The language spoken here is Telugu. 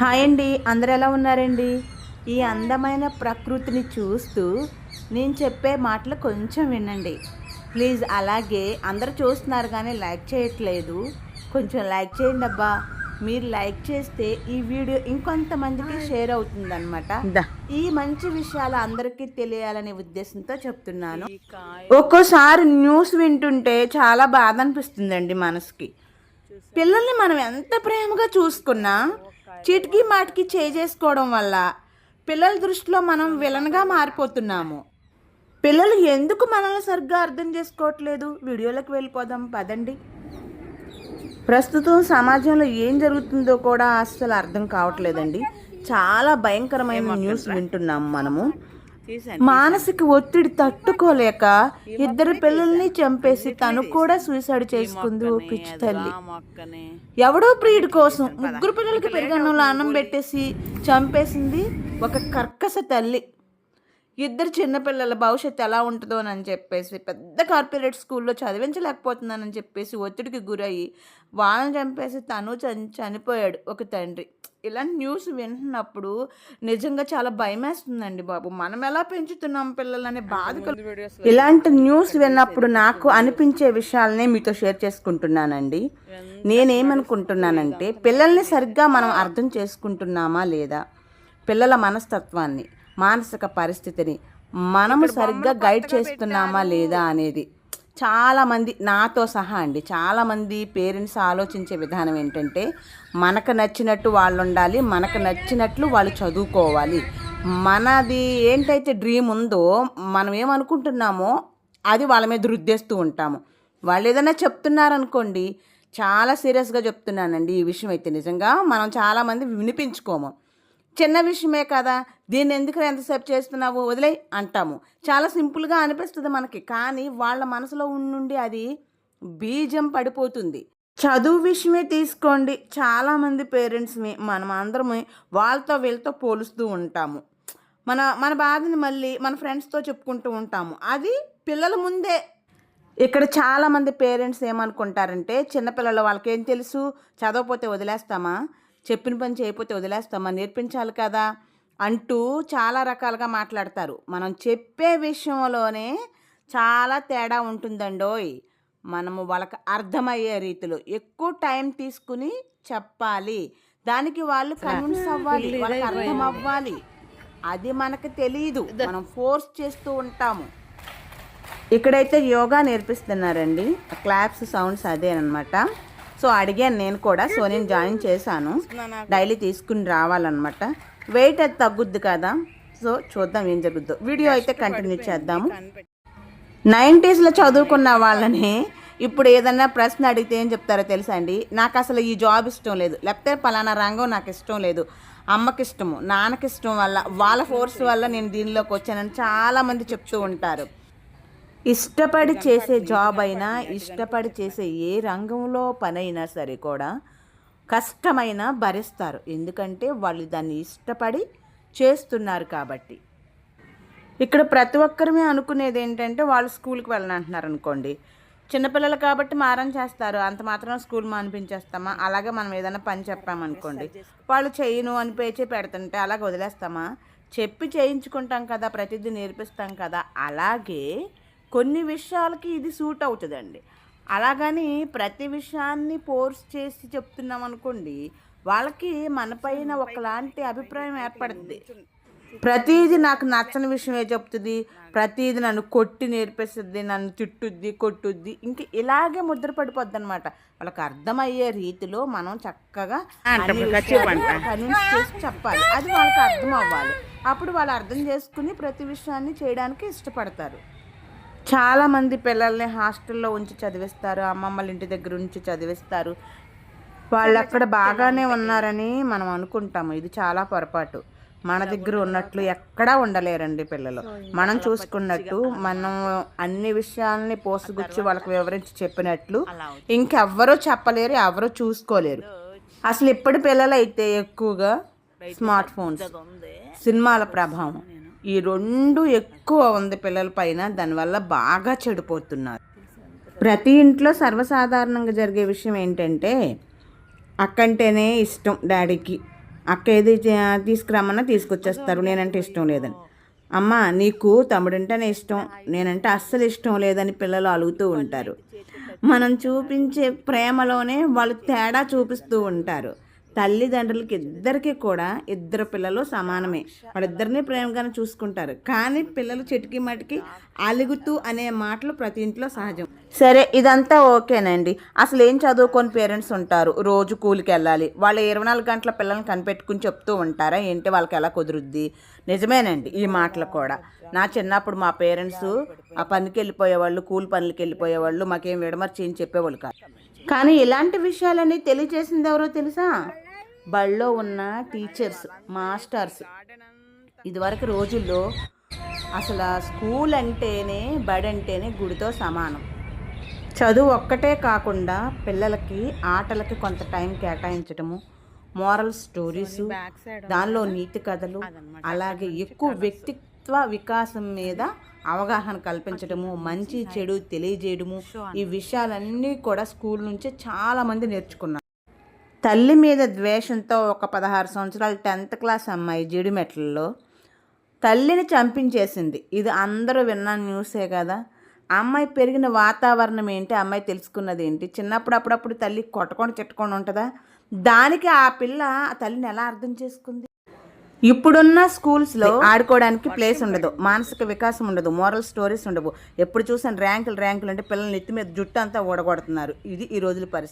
హాయ్ అండి అందరు ఎలా ఉన్నారండి? ఈ అందమైన ప్రకృతిని చూస్తూ నేను చెప్పే మాటలు కొంచెం వినండి. ప్లీజ్ అలాగే అందరు చూస్తున్నారు కానీ లైక్ చేయట్లేదు. కొంచెం లైక్ చేయండి అబ్బా. మీరు లైక్ చేస్తే ఈ వీడియో ఇంకొంతమందికి షేర్ అవుతుందన్నమాట. ఈ మంచి విషయాలు అందరికీ తెలియాలనే ఉద్దేశంతో చెప్తున్నాను. ఒక్కోసారి న్యూస్ వింటుంటే చాలా బాధ అనిపిస్తుందండి మనసుకి. పిల్లల్ని మనం ఎంత ప్రేమగా చూసుకున్నా చిటికి మాటికి చేసుకోవడం వల్ల పిల్లల దృష్టిలో మనం విలన్గా మారిపోతున్నాము. పిల్లలు ఎందుకు మనల్ని సరిగ్గా అర్థం చేసుకోవట్లేదు? వీడియోలోకి వెళ్ళిపోదాం పదండి. ప్రస్తుతం సమాజంలో ఏం జరుగుతుందో కూడా అస్సలు అర్థం కావట్లేదండి. చాలా భయంకరమైన న్యూస్ వింటున్నాం మనము. మానసిక ఒత్తిడి తట్టుకోలేక ఇద్దరు పిల్లల్ని చంపేసి తను కూడా సూసైడ్ చేసుకుంది ఓ పిచ్చి తల్లి. ఎవడో ప్రియుడి కోసం ముగ్గురు పిల్లలకి పెరుగన్నంలో అన్నం పెట్టేసి చంపేసింది ఒక కర్కశ తల్లి. ఇద్దరు చిన్నపిల్లల భవిష్యత్తు ఎలా ఉంటుందోనని చెప్పేసి పెద్ద కార్పొరేట్ స్కూల్లో చదివించలేకపోతున్నానని చెప్పేసి ఒత్తిడికి గురయ్యి వాళ్ళని చంపేసి తను చని చనిపోయాడు ఒక తండ్రి. ఇలాంటి న్యూస్ వింటున్నప్పుడు నిజంగా చాలా భయమేస్తుందండి బాబు. మనం ఎలా పెంచుతున్నాం పిల్లలని బాధ ఇలాంటి న్యూస్ విన్నప్పుడు నాకు అనిపించే విషయాలనే మీతో షేర్ చేసుకుంటున్నానండి. నేనేమనుకుంటున్నానంటే పిల్లల్ని సరిగ్గా మనం అర్థం చేసుకుంటున్నామా లేదా? పిల్లల మనస్తత్వాన్ని మానసిక పరిస్థితిని మనము సరిగ్గా గైడ్ చేస్తున్నామా లేదా అనేది చాలామంది నాతో సహా అండి చాలామంది పేరెంట్స్ ఆలోచించే విధానం ఏంటంటే మనకు నచ్చినట్టు వాళ్ళు ఉండాలి మనకు నచ్చినట్లు వాళ్ళు చదువుకోవాలి. మనది ఏంటైతే డ్రీమ్ ఉందో మనం ఏమనుకుంటున్నామో అది వాళ్ళ మీద రుద్దేస్తూ ఉంటాము. వాళ్ళు ఏదైనా చెప్తున్నారనుకోండి చాలా సీరియస్గా చెప్తున్నానండి ఈ విషయం అయితే. నిజంగా మనం చాలామంది వినిపించుకోము. చిన్న విషయమే కదా దీన్ని ఎందుకు ఎంతసేపు చేస్తున్నావు వదిలే అంటాము. చాలా సింపుల్గా అనిపిస్తుంది మనకి కానీ వాళ్ళ మనసులో ఉండి అది బీజం పడిపోతుంది. చదువు విషయమే తీసుకోండి చాలామంది పేరెంట్స్ని మనం అందరమే వాళ్ళతో వీళ్ళతో పోలుస్తూ ఉంటాము. మన మన బాధని మళ్ళీ మన ఫ్రెండ్స్తో చెప్పుకుంటూ ఉంటాము. అది పిల్లల ముందే. ఇక్కడ చాలామంది పేరెంట్స్ ఏమనుకుంటారంటే చిన్నపిల్లలు వాళ్ళకేం తెలుసు చదవకపోతే వదిలేస్తామా? చెప్పిన పని చేయకపోతే వదిలేస్తామా? నేర్పించాలి కదా? అంటూ చాలా రకాలుగా మాట్లాడతారు. మనం చెప్పే విషయంలోనే చాలా తేడా ఉంటుందండోయ్. మనము వాళ్ళకి అర్థమయ్యే రీతిలో ఎక్కువ టైం తీసుకుని చెప్పాలి. దానికి వాళ్ళు కన్విన్స్ అవ్వాలి వాళ్ళకి అర్థం అవ్వాలి. అది మనకు తెలియదు మనం ఫోర్స్ చేస్తూ ఉంటాము. ఇక్కడైతే యోగా నేర్పిస్తున్నారండి. క్లాప్స్ సౌండ్స్ అదేనమాట సో అడిగాను నేను కూడా సో నేను జాయిన్ చేశాను. డైలీ తీసుకుని రావాలన్నమాట. వెయిట్ అది తగ్గుద్ది కదా. సో చూద్దాం ఏం జరుగుద్దో. వీడియో అయితే కంటిన్యూ చేద్దాము. నైంటీస్లో చదువుకున్న వాళ్ళని ఇప్పుడు ఏదన్నా ప్రశ్న అడిగితే ఏం చెప్తారో తెలుసా అండి? నాకు అసలు ఈ జాబ్ ఇష్టం లేదు. లేకపోతే పలానా రంగం నాకు ఇష్టం లేదు. అమ్మకి ఇష్టము నాన్నకి ఇష్టం వల్ల వాళ్ళ ఫోర్స్ వల్ల నేను దీనిలోకి వచ్చానని చాలామంది చెప్తూ ఉంటారు. ఇష్టపడి చేసే జాబ్ అయినా ఇష్టపడి చేసే ఏ రంగంలో పనైనా సరే కూడా కష్టమైన భరిస్తారు. ఎందుకంటే వాళ్ళు దాన్ని ఇష్టపడి చేస్తున్నారు కాబట్టి. ఇక్కడ ప్రతి ఒక్కరిమే అనుకునేది ఏంటంటే వాళ్ళు స్కూల్కి వెళ్ళనంటున్నారు అనుకోండి. చిన్నపిల్లలు కాబట్టి మారం చేస్తారు. అంత మాత్రం స్కూల్ మానిపించేస్తామా? అలాగే మనం ఏదైనా పని చెప్పామనుకోండి వాళ్ళు చేయను అని పేచే పెడుతుంటే అలాగ వదిలేస్తామా? చెప్పి చేయించుకుంటాం కదా ప్రతిదీ నేర్పిస్తాం కదా. అలాగే కొన్ని విషయాలకి ఇది సూట్ అవుతుందండి. అలాగని ప్రతి విషయాన్ని ఫోర్స్ చేసి చెప్తున్నాం అనుకోండి వాళ్ళకి మనపైన ఒకలాంటి అభిప్రాయం ఏర్పడుతుంది ప్రతిదీ నాకు నచ్చని విషయమే చెప్తుంది ప్రతిదీ నన్ను కొట్టి నేర్పిస్తుంది నన్ను తిట్టుద్ది కొట్టుద్ది ఇంక ఇలాగే ముద్ర పడిపోద్ది అనమాట వాళ్ళకి అర్థమయ్యే రీతిలో మనం చక్కగా కన్విన్స్ చేసి చెప్పాలి. అది వాళ్ళకి అర్థం అవ్వాలి. అప్పుడు వాళ్ళు అర్థం చేసుకుని ప్రతి విషయాన్ని చేయడానికి ఇష్టపడతారు. చాలామంది పిల్లల్ని హాస్టల్లో ఉంచి చదివిస్తారు. అమ్మమ్మల ఇంటి దగ్గర ఉంచి చదివిస్తారు. వాళ్ళు అక్కడ బాగానే ఉన్నారని మనం అనుకుంటాము. ఇది చాలా పొరపాటు. మన దగ్గర ఉన్నట్లు ఎక్కడా ఉండలేరండి పిల్లలు. మనం చూసుకున్నట్టు మనం అన్ని విషయాల్ని పోసుగుచ్చి వాళ్ళకి వివరించి చెప్పినట్లు ఇంకెవ్వరూ చెప్పలేరు ఎవరూ చూసుకోలేరు. అసలు ఇప్పటి పిల్లలు అయితే ఎక్కువగా స్మార్ట్ ఫోన్స్ సినిమాల ప్రభావం. ఈ రెండు ఎక్కువ ఉంది పిల్లల పైన దానివల్ల బాగా చెడిపోతున్నారు. ప్రతి ఇంట్లో సర్వసాధారణంగా జరిగే విషయం ఏంటంటే అక్కంటేనే ఇష్టం డాడీకి. అక్క ఏది చే- తీసుకురమ్మన్నా తీసుకొచ్చేస్తారు. నేనంటే ఇష్టం లేదని. అమ్మ నీకు తమ్ముడంటేనే ఇష్టం నేనంటే అస్సలు ఇష్టం లేదని పిల్లలు అలుగుతూ ఉంటారు. మనం చూపించే ప్రేమలోనే వాళ్ళు తేడా చూపిస్తూ ఉంటారు. తల్లిదండ్రులకి ఇద్దరికి కూడా ఇద్దరు పిల్లలు సమానమే. వాళ్ళిద్దరిని ప్రేమగానే చూసుకుంటారు. కానీ పిల్లలు చెట్టుకి మటుకి అలుగుతూ అనే మాటలు ప్రతి ఇంట్లో సహజం. సరే ఇదంతా ఓకేనండి. అసలు ఏం చదువుకొని పేరెంట్స్ ఉంటారు? రోజు కూలికి వెళ్ళాలి. వాళ్ళు ఇరవై నాలుగు గంటల పిల్లల్ని కనిపెట్టుకుని చెప్తూ ఉంటారా? ఏంటి? వాళ్ళకి ఎలా కుదురుద్ది? నిజమేనండి ఈ మాటలు కూడా. నా చిన్నప్పుడు మా పేరెంట్స్ ఆ పనికి వెళ్ళిపోయేవాళ్ళు కూలి పనులకి వెళ్ళిపోయేవాళ్ళు మాకేం విడమర్చి ఏం చెప్పేవాళ్ళు కాదు. కానీ ఇలాంటి విషయాలన్నీ తెలియజేసింది ఎవరో తెలుసా? బళ్ళో ఉన్న టీచర్స్ మాస్టర్స్ ఇదివరకు రోజుల్లో అసలు స్కూల్ అంటేనే బడి అంటేనే గుడితో సమానం. చదువు ఒక్కటే కాకుండా పిల్లలకి ఆటలకి కొంత టైం కేటాయించడము మోరల్ స్టోరీస్ దానిలో నీతి కథలు అలాగే ఎక్కువ వ్యక్తిత్వ వికాసం మీద అవగాహన కల్పించడము మంచి చెడు తెలియజేయడము ఈ విషయాలన్నీ కూడా స్కూల్ నుంచే చాలామంది నేర్చుకున్నారు. తల్లి మీద ద్వేషంతో ఒక పదహారు సంవత్సరాలు టెన్త్ క్లాస్ అమ్మాయి జీడిమెట్లలో తల్లిని చంపించేసింది. ఇది అందరూ విన్న న్యూసే కదా. అమ్మాయి పెరిగిన వాతావరణం ఏంటి? అమ్మాయి తెలుసుకున్నది ఏంటి? చిన్నప్పుడు అప్పుడప్పుడు తల్లి కొట్టకుండా చెట్టుకొని ఉంటుందా? దానికి ఆ పిల్ల ఆ తల్లిని ఎలా అర్థం చేసుకుంది? ఇప్పుడున్న స్కూల్స్లో ఆడుకోవడానికి ప్లేస్ ఉండదు. మానసిక వికాసం ఉండదు. మోరల్ స్టోరీస్ ఉండవు. ఎప్పుడు చూసాను ర్యాంకులు ర్యాంకులు అంటే పిల్లల నెత్తి మీద జుట్టు అంతా ఊడగొడుతున్నారు. ఇది ఈ రోజుల పరిస్థితి.